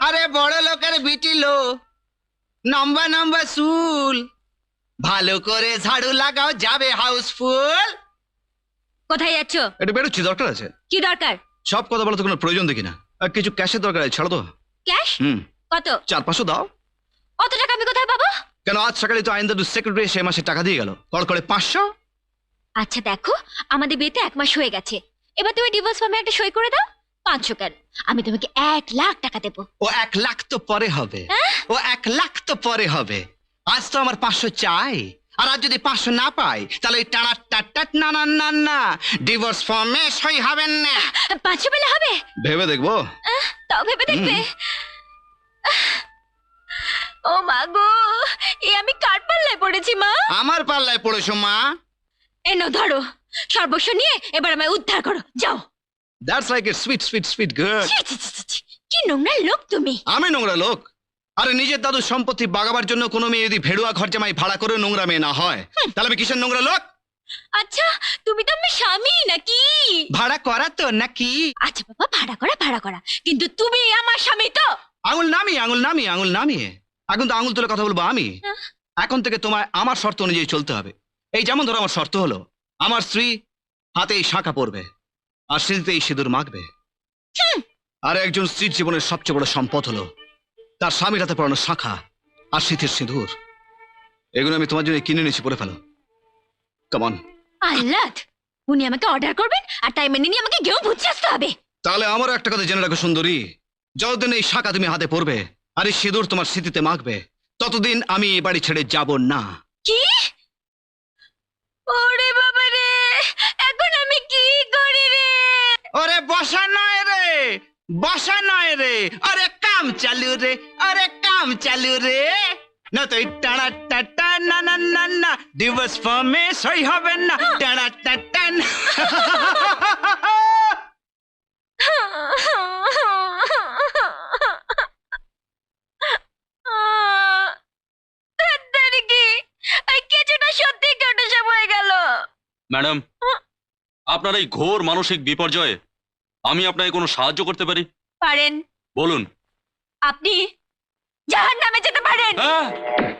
আরে বড় লোকের বিটি লো। লম্বা লম্বা চুল। ভালো করে ঝাড়ু লাগাও যাবে হাউসফুল। কোথায় যাচ্ছ? এটা বেরোচ্ছি দরকার আছে। কি দরকার? সব কথা বলা তো কোনো প্রয়োজন দেখি না। আর কিছু ক্যাশের দরকার আছে ছাড়ো তো। ক্যাশ? হুম। কত? চার পাঁচশো দাও। অত টাকা আমি কোথায় পাবো? কেন আজ সকালে তো আইনদার সেক্রেটারি সে মাসে টাকা দিয়ে গেল। কল করে পাঁচশো। আচ্ছা দেখো আমাদের বিয়েতে এক মাস হয়ে গেছে। এবার তুমি ডিভোর্স ফর্মে একটা সই করে দাও। পাঁচশো কেন? আমি তোমাকে এক লাখ টাকা দেবো। ও এক লাখ তো পরে হবে। ও এক লাখ তো পরে হবে। আজ তো আমার পাঁচশো চাই। আর আজ যদি পাঁচশো না পাই তাহলে ওই টানা টাট না না না না ডিভোর্স ফর্মে সই হবেন না। পাঁচশো পেলে হবে? ভেবে দেখব। তাও ভেবে দেখবে? ও মা গো এ আমি কার পাল্লায় পড়েছি মা? আমার পাল্লায় পড়েছো মা? এনো ধরো সর্বস্ব নিয়ে এবার আমায় উদ্ধার করো যাও। That's like a sweet sweet sweet girl. কি নোংরা লোক তুমি। আমি নোংরা লোক। আরে নিজের দাদুর সম্পত্তি বাগাবার জন্য কোনো মেয়ে যদি ভেড়ুয়া ঘর জামাই ভাড়া করে নোংরা মেয়ে না হয় তাহলে আমি কিসের নোংরা লোক? আচ্ছা তুমি তো আমার স্বামী নাকি? ভাড়া করা তো নাকি? আচ্ছা বাবা ভাড়া করা ভাড়া করা। কিন্তু তুমি আমার স্বামী তো। আঙুল নামি আঙুল নামি আঙুল নামিয়ে। এখন তো আঙুল তুলে কথা বলব আমি। হ্যাঁ। এখন থেকে তোমায় আমার শর্ত অনুযায়ী চলতে হবে। এই যেমন ধরো আমার শর্ত হলো আমার স্ত্রী হাতে এই শাঁখা পরবে। আর স্মৃতিতে এই সিঁদুর মাখবে আর একজন স্ত্রীর জীবনের সবচেয়ে বড় সম্পদ হলো তার স্বামীর হাতে পড়ানো শাঁখা আর স্মৃতির সিঁদুর। এগুলো আমি তোমার জন্য কিনে নিয়েছি পরে ফেলো। কেমন আল্লাহ উনি আমাকে অর্ডার করবেন আর তাই মেনে নিয়ে আমাকে গেও ভুচ্ছে আসতে হবে। তাহলে আমারও একটা কথা জেনে রাখো সুন্দরী। যতদিন এই শাখা তুমি হাতে পড়বে আর এই সিঁদুর তোমার স্মৃতিতে মাখবে ততদিন আমি এই বাড়ি ছেড়ে যাব না। বসা নয় রে বসা নয় রে। আরে কাম চালু রে আরে কাম চালু রে। না তো টানা টাটা না না না না ডিভোর্স ফর্মে সই হবে না। টানা টাটা না। ধ্যাত্তেরি কি? এই কিছুটা সত্যি কেটে সব গেল। ম্যাডাম আপনার এই ঘোর মানসিক বিপর্যয়ে আমি আপনাকে কোনো সাহায্য করতে পারি? পারেন। বলুন। আপনি জাহান নামে যেতে পারেন। হ্যাঁ।